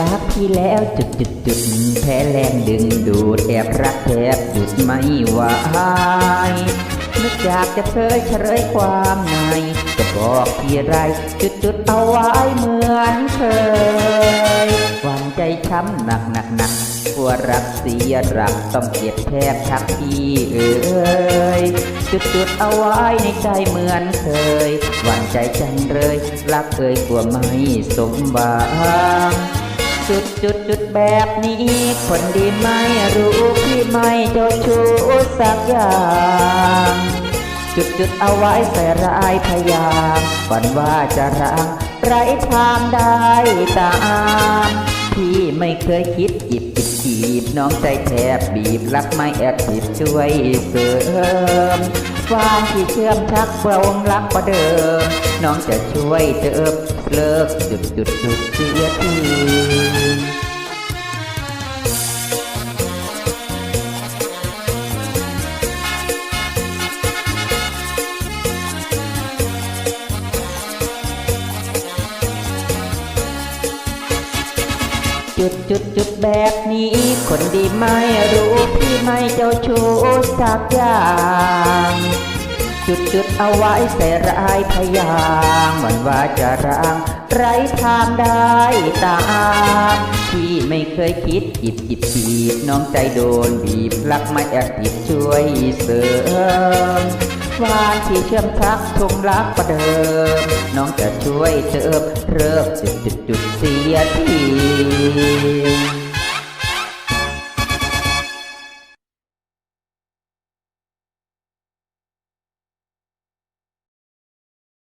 รักพี่แล้วจุดจุดจุดแพ้แรงดึงดูดแอบรักแทบหยุดไม่ไหวนึกอยากจะเคยเฉลยความในจะบอกพี่ไรจุดจุดเอาไว้เหมือนเคยหวันใจช้ำหนักหนักหนักกลัวรักเสียรักต้องเจ็บแทบทักพี่เอ้ยจุดจุดเอาไว้ในใจเหมือนเคยหวันใจจังเลยรักเคยกลัวไม่สมหวัง จุดจุดจุดแบบนี้ คนดีไม่รู้พี่ไม่เจ้าชู้สักอย่าง จุดจุดเอาไว้ใส่ร้ายพยางฝันว่าจะรังไรทางได้ตามพี่ไม่เคยคิดจิบจิบจีบน้องใจแทบบีบรักไม่แอบติดช่วยเสริม ฟางที่เชื่อมชักเบาวงรักประเดิม น้องจะช่วยเติมเลิกจุดจุดจุดเสียที จุดจุดจุดแบบนี้ คนดีไม่รู้พี่ไม่เจ้าชู้สักอย่าง จุดจุดเอาไว้ใส่ร้ายพยางเหมือนว่าจะร่าง ไรทางได้ตามพี่ไม่เคยคิดจิบจิบจีบน้องใจโดนบีบรักไม่แอบติดช่วยเสริม วานที่เชื่อมทักทงรักประเดิม น้องจะช่วยเติมเริ่มจุดจุดจุดเสียที